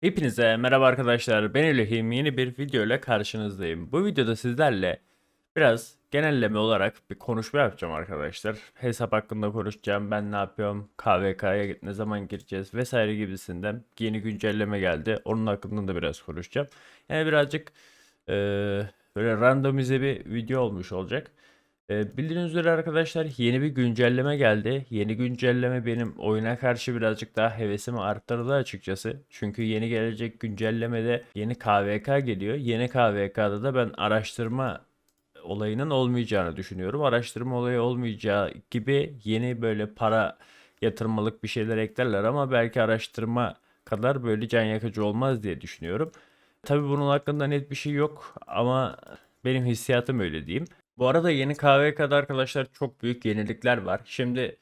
Hepinize merhaba arkadaşlar. Ben Elihim. Yeni bir video ile karşınızdayım. Bu videoda sizlerle biraz genelleme olarak bir konuşma yapacağım arkadaşlar. Hesap hakkında konuşacağım. Ben ne yapıyorum? KVK'ya ne zaman gireceğiz vesaire gibisinden yeni güncelleme geldi. Onun hakkında da biraz konuşacağım. Yani birazcık eee, böyle randomize bir video olmuş olacak. Ee, bildiğiniz üzere arkadaşlar yeni bir güncelleme geldi. Yeni güncelleme benim oyuna karşı birazcık daha hevesimi arttırdı açıkçası. Çünkü yeni gelecek güncellemede yeni KVK geliyor. Yeni KVK'da da ben araştırma olayının olmayacağını düşünüyorum. Araştırma olayı olmayacağı gibi yeni böyle para yatırmalık bir şeyler eklerler ama belki araştırma kadar böyle can yakıcı olmaz diye düşünüyorum. Tabii bunun hakkında net bir şey yok ama benim hissiyatım öyle diyeyim. Bu arada yeni KVK'da arkadaşlar çok büyük yenilikler var. Şimdi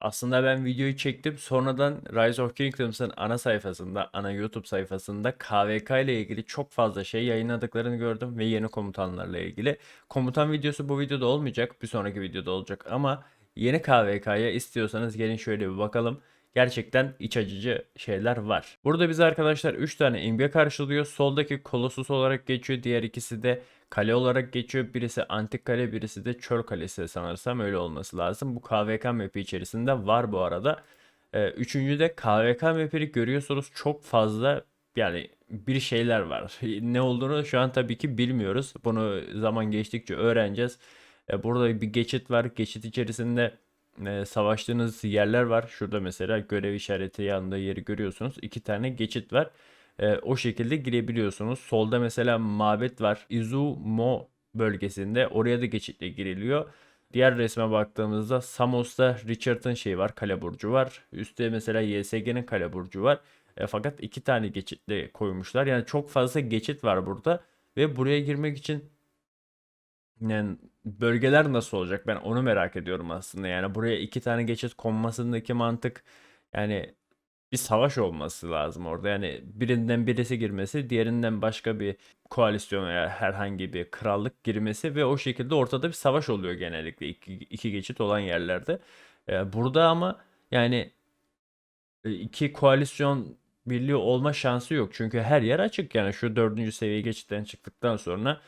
aslında ben videoyu çektim. Sonradan Rise of Kingdoms'ın ana sayfasında, ana YouTube sayfasında KVK ile ilgili çok fazla şey yayınladıklarını gördüm ve yeni komutanlarla ilgili. Komutan videosu bu videoda olmayacak, bir sonraki videoda olacak ama yeni KVK'ya istiyorsanız gelin şöyle bir bakalım. Gerçekten iç acıcı şeyler var. Burada bize arkadaşlar 3 tane imge karşılıyor. Soldaki Colossus olarak geçiyor. Diğer ikisi de kale olarak geçiyor. Birisi antik kale, birisi de çöl kalesi sanırsam öyle olması lazım. Bu KVK map'i içerisinde var bu arada. Ee, üçüncü de KVK map'i görüyorsunuz çok fazla yani bir şeyler var. Ne olduğunu şu an tabii ki bilmiyoruz. Bunu zaman geçtikçe öğreneceğiz. Ee, burada bir geçit var. Geçit içerisinde e, savaştığınız yerler var. Şurada mesela görev işareti yanında yeri görüyorsunuz. İki tane geçit var. E, o şekilde girebiliyorsunuz. Solda mesela mabet var. Izumo bölgesinde. Oraya da geçitle giriliyor. Diğer resme baktığımızda Samos'ta Richard'ın şeyi var. Kale burcu var. Üstte mesela YSG'nin kale burcu var. E, fakat iki tane geçitle koymuşlar. Yani çok fazla geçit var burada. Ve buraya girmek için yani bölgeler nasıl olacak? Ben onu merak ediyorum aslında. Yani buraya iki tane geçit konmasındaki mantık yani bir savaş olması lazım orada. Yani birinden birisi girmesi, diğerinden başka bir koalisyon veya herhangi bir krallık girmesi ve o şekilde ortada bir savaş oluyor genellikle iki, iki geçit olan yerlerde. Ee, burada ama yani e, iki koalisyon birliği olma şansı yok. Çünkü her yer açık. Yani şu dördüncü seviye geçitten çıktıktan sonra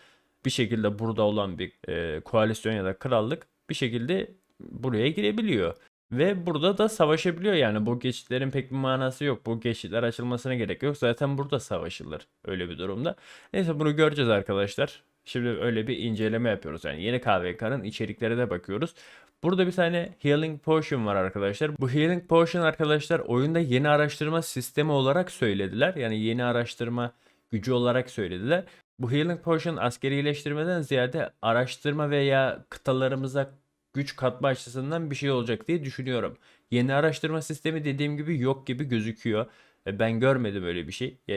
bir şekilde burada olan bir e, koalisyon ya da krallık bir şekilde buraya girebiliyor. Ve burada da savaşabiliyor yani bu geçitlerin pek bir manası yok. Bu geçitler açılmasına gerek yok. Zaten burada savaşılır öyle bir durumda. Neyse bunu göreceğiz arkadaşlar. Şimdi öyle bir inceleme yapıyoruz. Yani yeni KVK'nın içeriklere de bakıyoruz. Burada bir tane Healing Potion var arkadaşlar. Bu Healing Potion arkadaşlar oyunda yeni araştırma sistemi olarak söylediler. Yani yeni araştırma gücü olarak söylediler. Bu Healing Potion askeri iyileştirmeden ziyade araştırma veya kıtalarımıza güç katma açısından bir şey olacak diye düşünüyorum. Yeni araştırma sistemi dediğim gibi yok gibi gözüküyor. E, Ben görmedim öyle bir şey. E,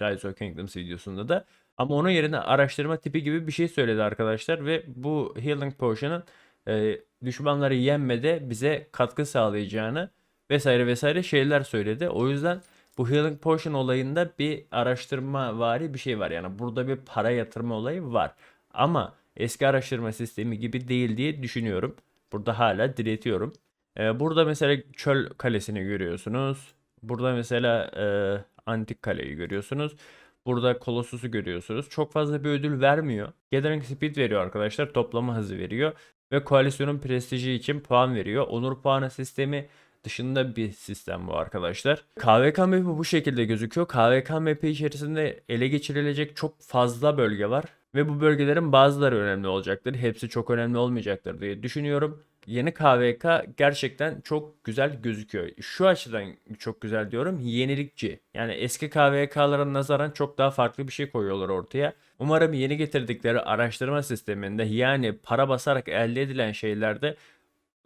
Rise of Kingdoms videosunda da. Ama onun yerine araştırma tipi gibi bir şey söyledi arkadaşlar ve bu Healing Potion'ın e, düşmanları yenmede bize katkı sağlayacağını vesaire vesaire şeyler söyledi. O yüzden bu Healing Potion olayında bir araştırma vari bir şey var. Yani burada bir para yatırma olayı var. Ama eski araştırma sistemi gibi değil diye düşünüyorum. Burada hala diretiyorum. Ee, burada mesela çöl kalesini görüyorsunuz. Burada mesela e, antik kaleyi görüyorsunuz. Burada Colossus'u görüyorsunuz. Çok fazla bir ödül vermiyor. Gathering Speed veriyor arkadaşlar. Toplama hızı veriyor. Ve koalisyonun prestiji için puan veriyor. Onur puanı sistemi dışında bir sistem bu arkadaşlar. KVK map'i bu şekilde gözüküyor. KVK map'i içerisinde ele geçirilecek çok fazla bölge var. Ve bu bölgelerin bazıları önemli olacaktır. Hepsi çok önemli olmayacaktır diye düşünüyorum. Yeni KVK gerçekten çok güzel gözüküyor. Şu açıdan çok güzel diyorum. Yenilikçi. Yani eski KVK'lara nazaran çok daha farklı bir şey koyuyorlar ortaya. Umarım yeni getirdikleri araştırma sisteminde yani para basarak elde edilen şeylerde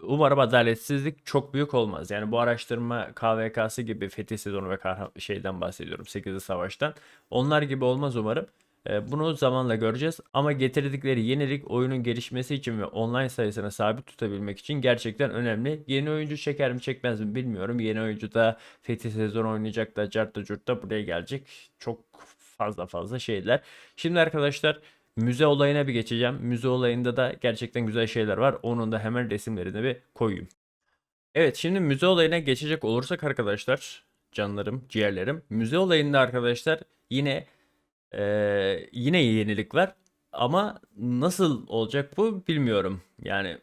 Umarım adaletsizlik çok büyük olmaz. Yani bu araştırma KVK'sı gibi Fetih Sezonu ve şeyden bahsediyorum. 8'li savaştan. Onlar gibi olmaz umarım. Ee, Bunu zamanla göreceğiz. Ama getirdikleri yenilik oyunun gelişmesi için ve online sayısını sabit tutabilmek için gerçekten önemli. Yeni oyuncu çeker mi çekmez mi bilmiyorum. Yeni oyuncu da Fetih Sezonu oynayacak da Carta Curt'ta buraya gelecek. Çok fazla fazla şeyler. Şimdi arkadaşlar Müze olayına bir geçeceğim. Müze olayında da gerçekten güzel şeyler var. Onun da hemen resimlerini bir koyayım. Evet şimdi müze olayına geçecek olursak arkadaşlar. canlarım, ciğerlerim. Müze olayında arkadaşlar yine eee, yine yenilik var. Ama nasıl olacak bu bilmiyorum. Yani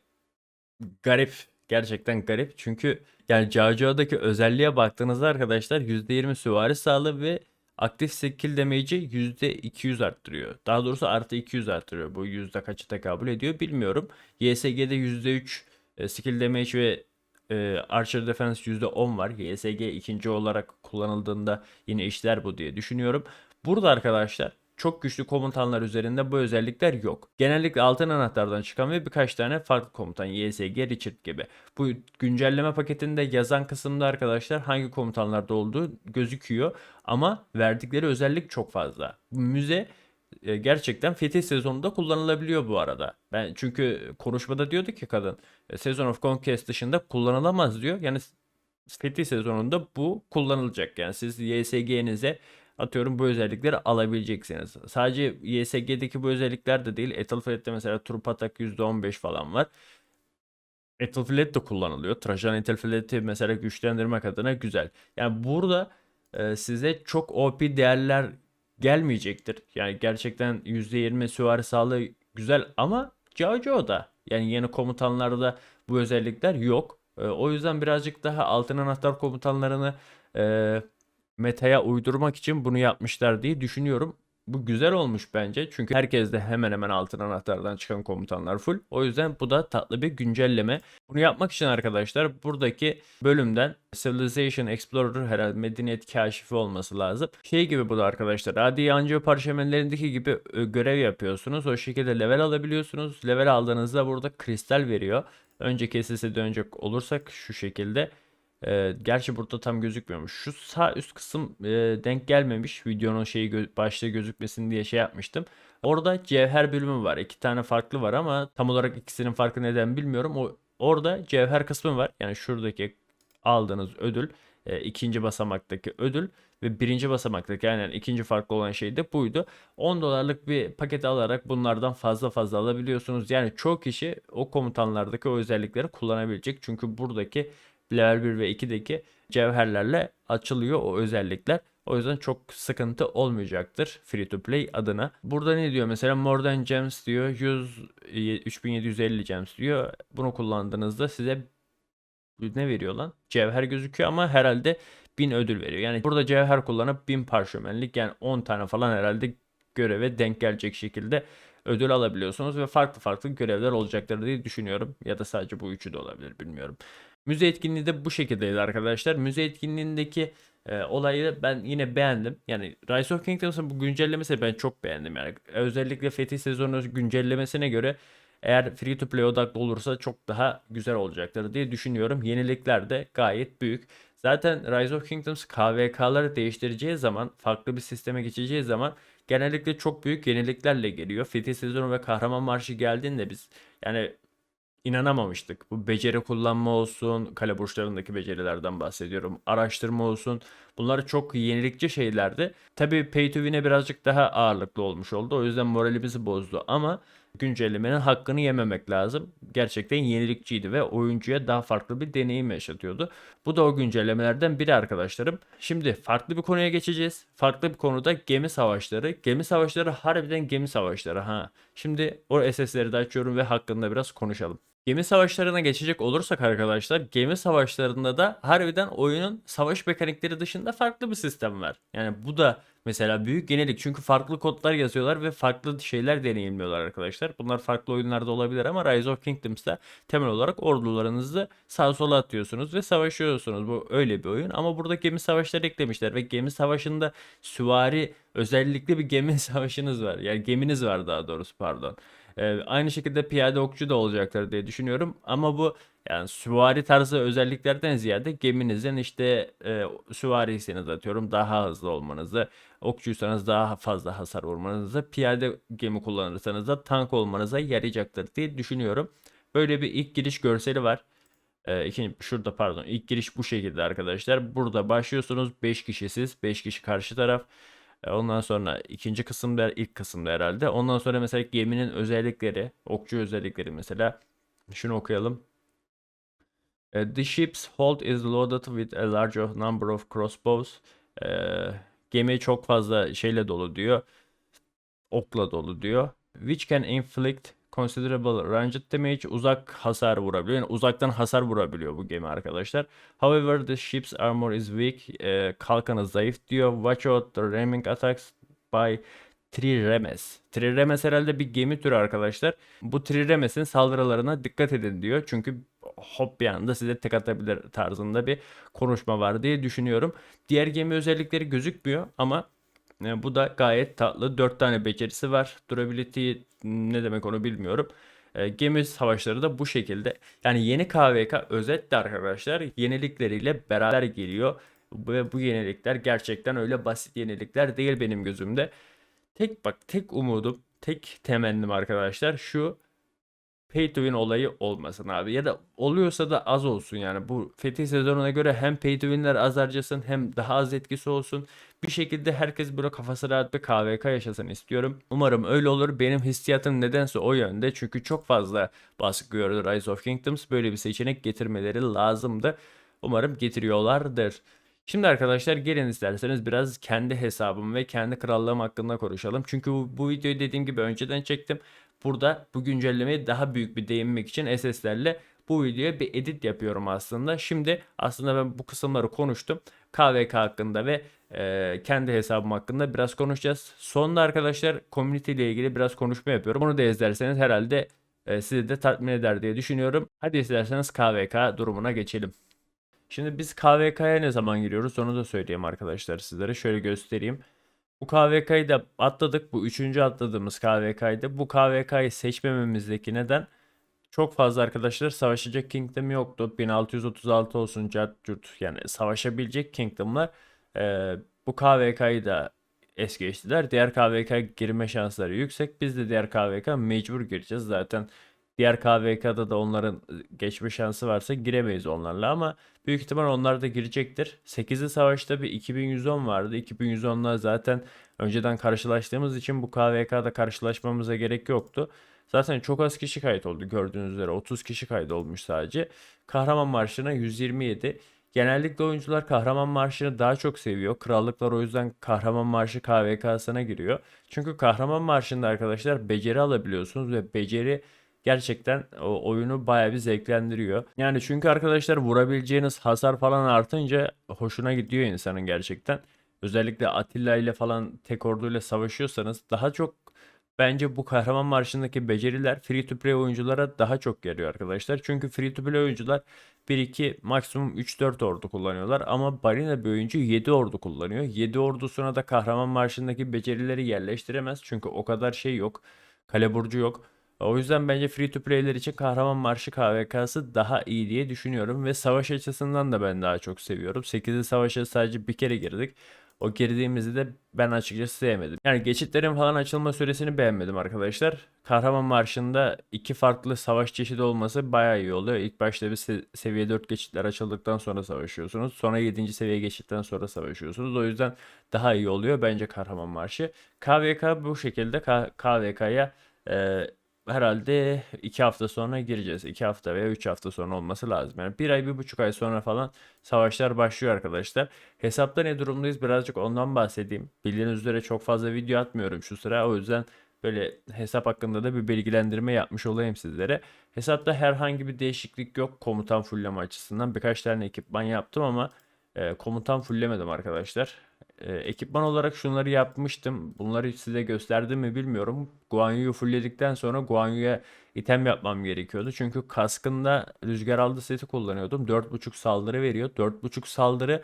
garip. Gerçekten garip. Çünkü yani Caco'daki özelliğe baktığınızda arkadaşlar %20 süvari sağlığı ve aktif skill damage'i %200 arttırıyor. Daha doğrusu artı 200 arttırıyor. Bu yüzde kaçı tekabül ediyor bilmiyorum. YSG'de %3 e, skill damage ve e, Archer Defense %10 var. YSG ikinci olarak kullanıldığında yine işler bu diye düşünüyorum. Burada arkadaşlar çok güçlü komutanlar üzerinde bu özellikler yok. Genellikle altın anahtardan çıkan ve birkaç tane farklı komutan YSG, Richard gibi. Bu güncelleme paketinde yazan kısımda arkadaşlar hangi komutanlarda olduğu gözüküyor ama verdikleri özellik çok fazla. Müze e, gerçekten fetih sezonunda kullanılabiliyor bu arada. Ben çünkü konuşmada diyordu ki kadın e, Season of Conquest dışında kullanılamaz diyor. Yani fetih sezonunda bu kullanılacak. Yani siz YSG'nize atıyorum bu özellikleri alabileceksiniz. Sadece YSG'deki bu özellikler de değil. Ethelflaed'de mesela Trup Attack %15 falan var. Ethelflaed de kullanılıyor. Trajan Ethelflaed'i mesela güçlendirmek adına güzel. Yani burada e, size çok OP değerler gelmeyecektir. Yani gerçekten %20 süvari sağlığı güzel ama da yani yeni komutanlarda bu özellikler yok. E, o yüzden birazcık daha altın anahtar komutanlarını e, metaya uydurmak için bunu yapmışlar diye düşünüyorum. Bu güzel olmuş bence. Çünkü herkes de hemen hemen altın anahtardan çıkan komutanlar full. O yüzden bu da tatlı bir güncelleme. Bunu yapmak için arkadaşlar buradaki bölümden Civilization Explorer herhalde medeniyet kaşifi olması lazım. Şey gibi bu da arkadaşlar. Adi yancı parşömenlerindeki gibi e, görev yapıyorsunuz. O şekilde level alabiliyorsunuz. Level aldığınızda burada kristal veriyor. Önceki SS'e dönecek olursak şu şekilde. Ee, gerçi burada tam gözükmüyormuş. Şu sağ üst kısım e, denk gelmemiş. Videonun şeyi gö başta gözükmesin diye şey yapmıştım. Orada cevher bölümü var. İki tane farklı var ama tam olarak ikisinin farkı neden bilmiyorum. O orada cevher kısmı var. Yani şuradaki aldığınız ödül, e, ikinci basamaktaki ödül ve birinci basamaktaki yani ikinci farklı olan şey de buydu. 10 dolarlık bir paket alarak bunlardan fazla fazla alabiliyorsunuz. Yani çok kişi o komutanlardaki o özellikleri kullanabilecek. Çünkü buradaki level 1 ve 2'deki cevherlerle açılıyor o özellikler. O yüzden çok sıkıntı olmayacaktır free to play adına. Burada ne diyor mesela more than gems diyor 100 3750 gems diyor. Bunu kullandığınızda size ne veriyor lan? Cevher gözüküyor ama herhalde 1000 ödül veriyor. Yani burada cevher kullanıp 1000 parşömenlik yani 10 tane falan herhalde göreve denk gelecek şekilde ödül alabiliyorsunuz ve farklı farklı görevler olacaktır diye düşünüyorum. Ya da sadece bu üçü de olabilir bilmiyorum. Müze etkinliği de bu şekildeydi arkadaşlar. Müze etkinliğindeki e, olayı ben yine beğendim. Yani Rise of Kingdoms'ın bu güncellemesi ben çok beğendim. Yani özellikle Fetih sezonu güncellemesine göre eğer free to play odaklı olursa çok daha güzel olacaktır diye düşünüyorum. Yenilikler de gayet büyük. Zaten Rise of Kingdoms KVK'ları değiştireceği zaman, farklı bir sisteme geçeceği zaman genellikle çok büyük yeniliklerle geliyor. Fetih sezonu ve kahraman marşı geldiğinde biz yani inanamamıştık. Bu beceri kullanma olsun, kale burçlarındaki becerilerden bahsediyorum. Araştırma olsun. Bunlar çok yenilikçi şeylerdi. Tabii Pay to Win'e birazcık daha ağırlıklı olmuş oldu. O yüzden moralimizi bozdu ama güncellemenin hakkını yememek lazım. Gerçekten yenilikçiydi ve oyuncuya daha farklı bir deneyim yaşatıyordu. Bu da o güncellemelerden biri arkadaşlarım. Şimdi farklı bir konuya geçeceğiz. Farklı bir konuda gemi savaşları. Gemi savaşları harbiden gemi savaşları ha. Şimdi o SS'leri de açıyorum ve hakkında biraz konuşalım. Gemi savaşlarına geçecek olursak arkadaşlar gemi savaşlarında da harbiden oyunun savaş mekanikleri dışında farklı bir sistem var. Yani bu da mesela büyük yenilik çünkü farklı kodlar yazıyorlar ve farklı şeyler deneyimliyorlar arkadaşlar. Bunlar farklı oyunlarda olabilir ama Rise of Kingdoms'ta temel olarak ordularınızı sağa sola atıyorsunuz ve savaşıyorsunuz. Bu öyle bir oyun ama burada gemi savaşları eklemişler ve gemi savaşında süvari özellikle bir gemi savaşınız var. Yani geminiz var daha doğrusu pardon. Ee, aynı şekilde piyade okçu da olacaktır diye düşünüyorum. Ama bu yani süvari tarzı özelliklerden ziyade geminizin işte e, süvariyseniz atıyorum daha hızlı olmanızı, okçuysanız daha fazla hasar vurmanızı, piyade gemi kullanırsanız da tank olmanıza yarayacaktır diye düşünüyorum. Böyle bir ilk giriş görseli var. Ee, ikinci, şurada pardon ilk giriş bu şekilde arkadaşlar. Burada başlıyorsunuz 5 kişisiz 5 kişi karşı taraf. E, ondan sonra ikinci kısımda ilk kısımda herhalde. Ondan sonra mesela geminin özellikleri, okçu özellikleri mesela. Şunu okuyalım. Uh, the ship's hold is loaded with a large number of crossbows. Uh, gemi çok fazla şeyle dolu diyor. Okla dolu diyor. Which can inflict considerable ranged damage. Uzak hasar vurabiliyor. Yani uzaktan hasar vurabiliyor bu gemi arkadaşlar. However the ship's armor is weak. Uh, kalkanı zayıf diyor. Watch out the ramming attacks by Triremes. Triremes herhalde bir gemi türü arkadaşlar. Bu Triremes'in saldırılarına dikkat edin diyor. Çünkü hop bir anda size tek atabilir tarzında bir konuşma var diye düşünüyorum. Diğer gemi özellikleri gözükmüyor ama e, bu da gayet tatlı. 4 tane becerisi var. Durability ne demek onu bilmiyorum. E, gemi savaşları da bu şekilde. Yani yeni KVK özetle arkadaşlar yenilikleriyle beraber geliyor. Ve bu yenilikler gerçekten öyle basit yenilikler değil benim gözümde. Tek bak tek umudum, tek temennim arkadaşlar şu pay to win olayı olmasın abi. Ya da oluyorsa da az olsun yani. Bu fetih sezonuna göre hem pay to win'ler az harcasın hem daha az etkisi olsun. Bir şekilde herkes böyle kafası rahat bir KVK yaşasın istiyorum. Umarım öyle olur. Benim hissiyatım nedense o yönde. Çünkü çok fazla baskı gördü Rise of Kingdoms. Böyle bir seçenek getirmeleri lazımdı. Umarım getiriyorlardır. Şimdi arkadaşlar gelin isterseniz biraz kendi hesabım ve kendi krallığım hakkında konuşalım. Çünkü bu, bu videoyu dediğim gibi önceden çektim. Burada bu güncellemeye daha büyük bir değinmek için SS'lerle bu videoya bir edit yapıyorum aslında. Şimdi aslında ben bu kısımları konuştum. KVK hakkında ve e, kendi hesabım hakkında biraz konuşacağız. Sonunda arkadaşlar community ile ilgili biraz konuşma yapıyorum. Onu da izlerseniz herhalde e, sizi de tatmin eder diye düşünüyorum. Hadi isterseniz KVK durumuna geçelim. Şimdi biz KVK'ya ne zaman giriyoruz onu da söyleyeyim arkadaşlar sizlere. Şöyle göstereyim. Bu KVK'yı da atladık. Bu üçüncü atladığımız KVK'ydı. Bu KVK'yı seçmememizdeki neden çok fazla arkadaşlar savaşacak kingdom yoktu. 1636 olsun Cart yani savaşabilecek kingdomlar e, bu KVK'yı da es geçtiler. Diğer KVK girme şansları yüksek. Biz de diğer KVK mecbur gireceğiz. Zaten diğer KVK'da da onların geçme şansı varsa giremeyiz onlarla ama büyük ihtimal onlar da girecektir. 8'li savaşta bir 2110 vardı. 2110'la zaten önceden karşılaştığımız için bu KVK'da karşılaşmamıza gerek yoktu. Zaten çok az kişi kayıt oldu gördüğünüz üzere 30 kişi kayıt olmuş sadece. Kahraman Marşı'na 127. Genellikle oyuncular Kahraman Marşı'nı daha çok seviyor. Krallıklar o yüzden Kahraman Marşı KVK'sına giriyor. Çünkü Kahraman Marşı'nda arkadaşlar beceri alabiliyorsunuz ve beceri gerçekten o oyunu baya bir zevklendiriyor. Yani çünkü arkadaşlar vurabileceğiniz hasar falan artınca hoşuna gidiyor insanın gerçekten. Özellikle Atilla ile falan tek orduyla savaşıyorsanız daha çok bence bu kahraman marşındaki beceriler free to play oyunculara daha çok geliyor arkadaşlar. Çünkü free to play oyuncular 1-2 maksimum 3-4 ordu kullanıyorlar ama balina bir oyuncu 7 ordu kullanıyor. 7 ordusuna da kahraman marşındaki becerileri yerleştiremez çünkü o kadar şey yok. Kale burcu yok. O yüzden bence free to play'ler için Kahraman Marşı KVK'sı daha iyi diye düşünüyorum ve savaş açısından da ben daha çok seviyorum. 8'li savaşa sadece bir kere girdik. O girdiğimizi de ben açıkçası sevmedim. Yani geçitlerin falan açılma süresini beğenmedim arkadaşlar. Kahraman Marşı'nda iki farklı savaş çeşidi olması bayağı iyi oluyor. İlk başta bir se- seviye 4 geçitler açıldıktan sonra savaşıyorsunuz. Sonra 7. seviye geçitten sonra savaşıyorsunuz. O yüzden daha iyi oluyor bence Kahraman Marşı. KVK bu şekilde KVK'ya herhalde 2 hafta sonra gireceğiz. 2 hafta veya 3 hafta sonra olması lazım. Yani 1 ay, 1,5 ay sonra falan savaşlar başlıyor arkadaşlar. Hesapta ne durumdayız birazcık ondan bahsedeyim. Bildiğiniz üzere çok fazla video atmıyorum şu sıra. O yüzden böyle hesap hakkında da bir bilgilendirme yapmış olayım sizlere. Hesapta herhangi bir değişiklik yok komutan fulleme açısından. Birkaç tane ekipman yaptım ama e, komutan fulllemedim arkadaşlar. E, ekipman olarak şunları yapmıştım. Bunları size gösterdim mi bilmiyorum. Guan Yu'yu fullledikten sonra Guan Yu'ya item yapmam gerekiyordu. Çünkü kaskında rüzgar aldı seti kullanıyordum. 4.5 saldırı veriyor. 4.5 saldırı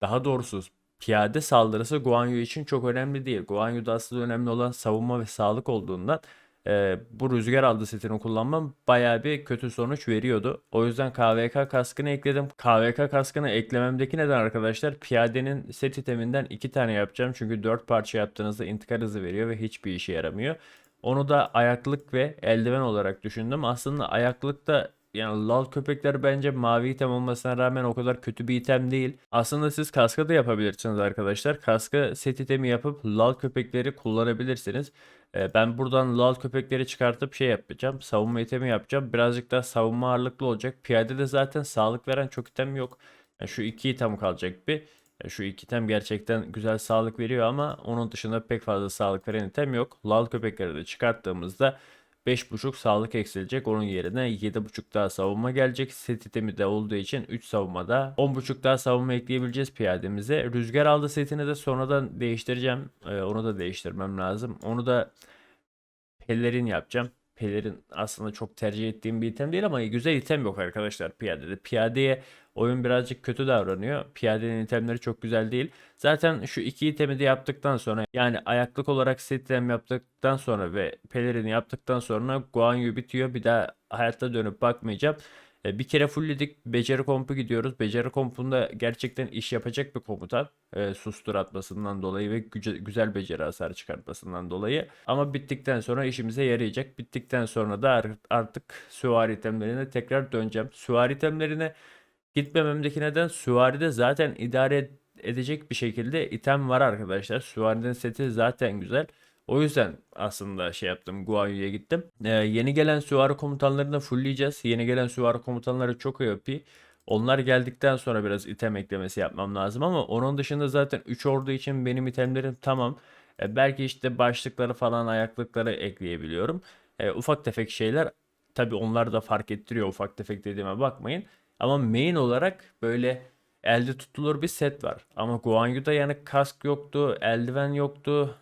daha doğrusu piyade saldırısı Guan Yu için çok önemli değil. Guan Yu'da aslında önemli olan savunma ve sağlık olduğundan e, bu rüzgar aldı setini kullanmam baya bir kötü sonuç veriyordu. O yüzden KVK kaskını ekledim. KVK kaskını eklememdeki neden arkadaşlar piyadenin set iteminden iki tane yapacağım. Çünkü 4 parça yaptığınızda intikal hızı veriyor ve hiçbir işe yaramıyor. Onu da ayaklık ve eldiven olarak düşündüm. Aslında ayaklık da yani lal köpekler bence mavi item olmasına rağmen o kadar kötü bir item değil. Aslında siz kaska da yapabilirsiniz arkadaşlar. Kaska set itemi yapıp lal köpekleri kullanabilirsiniz. Ee, ben buradan lal köpekleri çıkartıp şey yapacağım. Savunma itemi yapacağım. Birazcık daha savunma ağırlıklı olacak. Piyade de zaten sağlık veren çok item yok. Yani şu iki item kalacak bir. Ya şu iki item gerçekten güzel sağlık veriyor ama onun dışında pek fazla sağlık veren item yok. Lal köpekleri de çıkarttığımızda 5.5 sağlık eksilecek. Onun yerine 7.5 daha savunma gelecek. Set itemi de olduğu için 3 savunmada 10.5 daha savunma ekleyebileceğiz piyademize. Rüzgar aldı setini de sonradan değiştireceğim. Ee, onu da değiştirmem lazım. Onu da pelerin yapacağım. Pelerin aslında çok tercih ettiğim bir item değil ama güzel item yok arkadaşlar piyadede. Piyadeye oyun birazcık kötü davranıyor. Piyadenin itemleri çok güzel değil. Zaten şu iki itemi de yaptıktan sonra yani ayaklık olarak set item yaptıktan sonra ve pelerini yaptıktan sonra Guan Yu bitiyor. Bir daha hayatta dönüp bakmayacağım. E, Bir kere fullledik. Beceri kompu gidiyoruz. Beceri kompunda gerçekten iş yapacak bir komutan. E, sustur atmasından dolayı ve güce- güzel beceri hasarı çıkartmasından dolayı. Ama bittikten sonra işimize yarayacak. Bittikten sonra da ar- artık süvari itemlerine tekrar döneceğim. Süvari itemlerine gitmememdeki neden süvaride zaten idare edecek bir şekilde item var arkadaşlar. Süvarinin seti zaten güzel. O yüzden aslında şey yaptım Guanyu'ya gittim. Ee, yeni gelen süvari komutanlarını fullleyeceğiz. Yeni gelen süvari komutanları çok OP. Onlar geldikten sonra biraz item eklemesi yapmam lazım ama onun dışında zaten 3 ordu için benim itemlerim tamam. E, belki işte başlıkları falan ayaklıkları ekleyebiliyorum. E, ufak tefek şeyler tabi onlar da fark ettiriyor ufak tefek dediğime bakmayın. Ama main olarak böyle elde tutulur bir set var. Ama Guanyu'da yani kask yoktu, eldiven yoktu.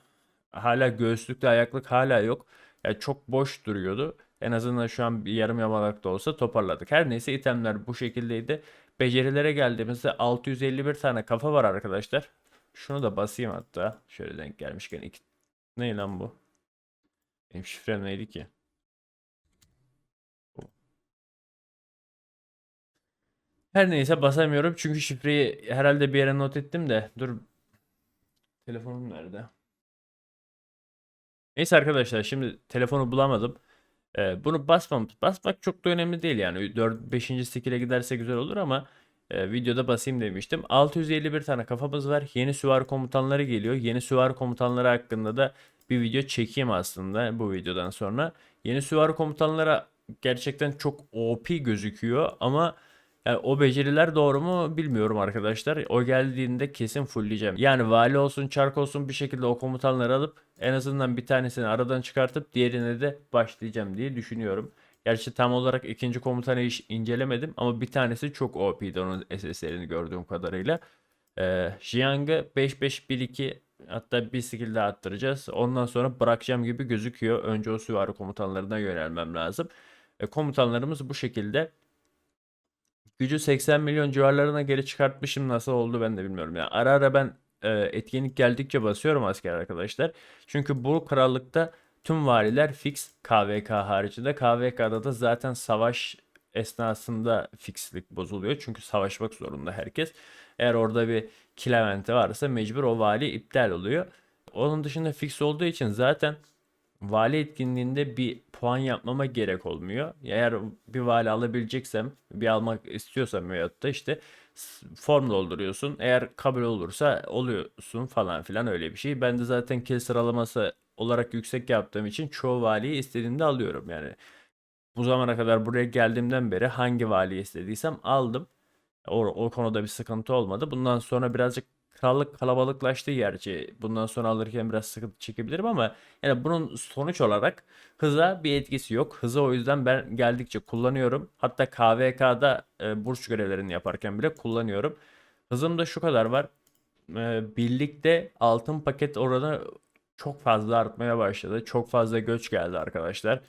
Hala göğüslükle ayaklık hala yok. Yani çok boş duruyordu. En azından şu an bir yarım yamalak da olsa toparladık. Her neyse itemler bu şekildeydi. Becerilere geldiğimizde 651 tane kafa var arkadaşlar. Şunu da basayım hatta. Şöyle denk gelmişken. Iki... Ne lan bu? Benim şifrem neydi ki? Her neyse basamıyorum çünkü şifreyi herhalde bir yere not ettim de. Dur. Telefonum nerede? Neyse arkadaşlar şimdi telefonu bulamadım. Ee, bunu basmam, basmak çok da önemli değil yani. 4 5. skill'e giderse güzel olur ama e, videoda basayım demiştim. 651 tane kafamız var. Yeni süvari komutanları geliyor. Yeni süvari komutanları hakkında da bir video çekeyim aslında bu videodan sonra. Yeni süvari komutanlara gerçekten çok OP gözüküyor ama yani o beceriler doğru mu bilmiyorum arkadaşlar. O geldiğinde kesin fullleyeceğim. Yani vali olsun, çark olsun bir şekilde o komutanları alıp en azından bir tanesini aradan çıkartıp diğerine de başlayacağım diye düşünüyorum. Gerçi tam olarak ikinci komutanı hiç incelemedim ama bir tanesi çok OP'di onun SS'lerini gördüğüm kadarıyla. Ee, Jiang'ı 5-5-1-2 hatta bir skill daha attıracağız. Ondan sonra bırakacağım gibi gözüküyor. Önce o süvari komutanlarına yönelmem lazım. E, komutanlarımız bu şekilde. Gücü 80 milyon civarlarına geri çıkartmışım. Nasıl oldu ben de bilmiyorum. Yani ara ara ben e, etkinlik geldikçe basıyorum asker arkadaşlar. Çünkü bu krallıkta tüm valiler fix KVK haricinde. KVK'da da zaten savaş esnasında fixlik bozuluyor. Çünkü savaşmak zorunda herkes. Eğer orada bir kill varsa mecbur o vali iptal oluyor. Onun dışında fix olduğu için zaten vali etkinliğinde bir puan yapmama gerek olmuyor. Eğer bir vali alabileceksem, bir almak istiyorsam veyahut da işte form dolduruyorsun. Eğer kabul olursa oluyorsun falan filan öyle bir şey. Ben de zaten kill sıralaması olarak yüksek yaptığım için çoğu valiyi istediğimde alıyorum. Yani bu zamana kadar buraya geldiğimden beri hangi valiyi istediysem aldım. O, o konuda bir sıkıntı olmadı. Bundan sonra birazcık krallık kalabalıklaştı gerçi. Bundan sonra alırken biraz sıkıntı çekebilirim ama yani bunun sonuç olarak hıza bir etkisi yok. Hızı o yüzden ben geldikçe kullanıyorum. Hatta KVK'da e, burç görevlerini yaparken bile kullanıyorum. Hızım da şu kadar var. E, birlikte altın paket oranı çok fazla artmaya başladı. Çok fazla göç geldi arkadaşlar.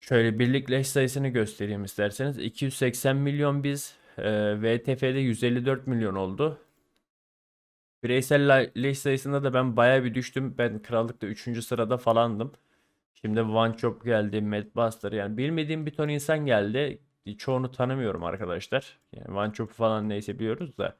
Şöyle birlik leş sayısını göstereyim isterseniz. 280 milyon biz. E, VTF'de 154 milyon oldu. Bireysel leş sayısında da ben baya bir düştüm. Ben krallıkta 3. sırada falandım. Şimdi One Chop geldi, Madbuster yani bilmediğim bir ton insan geldi. Çoğunu tanımıyorum arkadaşlar. Yani One Chop'u falan neyse biliyoruz da.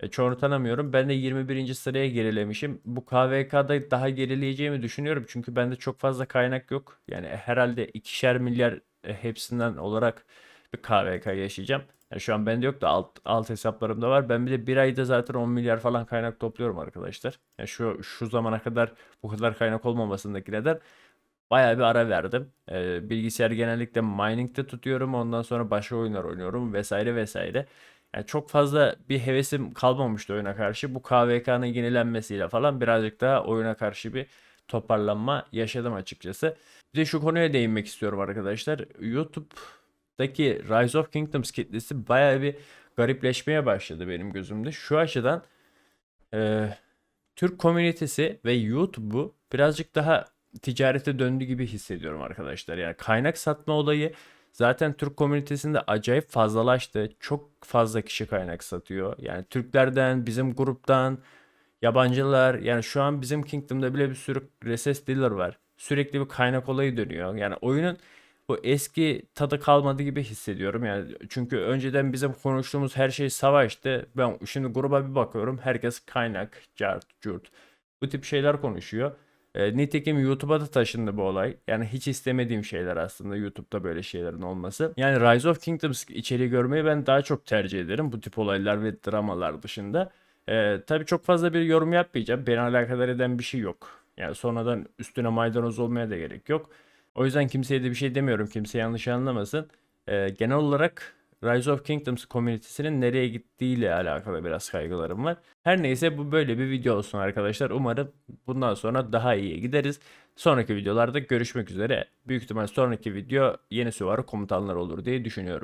E, çoğunu tanımıyorum. Ben de 21. sıraya gerilemişim. Bu KVK'da daha gerileyeceğimi düşünüyorum. Çünkü bende çok fazla kaynak yok. Yani herhalde ikişer milyar e, hepsinden olarak bir KVK yaşayacağım. Yani şu an bende yok da alt, alt hesaplarımda var. Ben bir de bir ayda zaten 10 milyar falan kaynak topluyorum arkadaşlar. Yani şu şu zamana kadar bu kadar kaynak olmamasındaki neden bayağı bir ara verdim. Ee, bilgisayar genellikle mining'de tutuyorum. Ondan sonra başka oyunlar oynuyorum vesaire vesaire. Yani çok fazla bir hevesim kalmamıştı oyuna karşı. Bu KVK'nın yenilenmesiyle falan birazcık daha oyuna karşı bir toparlanma yaşadım açıkçası. Bir de şu konuya değinmek istiyorum arkadaşlar. YouTube'daki Rise of Kingdoms kitlesi bayağı bir garipleşmeye başladı benim gözümde. Şu açıdan e, Türk komünitesi ve YouTube'u birazcık daha ticarete döndü gibi hissediyorum arkadaşlar. Yani kaynak satma olayı zaten Türk komünitesinde acayip fazlalaştı. Çok fazla kişi kaynak satıyor. Yani Türklerden, bizim gruptan, yabancılar. Yani şu an bizim Kingdom'da bile bir sürü RSS dealer var. Sürekli bir kaynak olayı dönüyor. Yani oyunun bu eski tadı kalmadı gibi hissediyorum. Yani çünkü önceden bizim konuştuğumuz her şey savaştı. Ben şimdi gruba bir bakıyorum. Herkes kaynak, cart, curt. Bu tip şeyler konuşuyor. E, nitekim YouTube'a da taşındı bu olay. Yani hiç istemediğim şeyler aslında YouTube'da böyle şeylerin olması. Yani Rise of Kingdoms içeriği görmeyi ben daha çok tercih ederim bu tip olaylar ve dramalar dışında. E, tabii çok fazla bir yorum yapmayacağım. Beni alakadar eden bir şey yok. Yani sonradan üstüne maydanoz olmaya da gerek yok. O yüzden kimseye de bir şey demiyorum. Kimse yanlış anlamasın. E, genel olarak Rise of Kingdoms komünitesinin nereye gittiğiyle alakalı biraz kaygılarım var. Her neyse bu böyle bir video olsun arkadaşlar. Umarım bundan sonra daha iyiye gideriz. Sonraki videolarda görüşmek üzere. Büyük ihtimal sonraki video yeni süvari komutanlar olur diye düşünüyorum.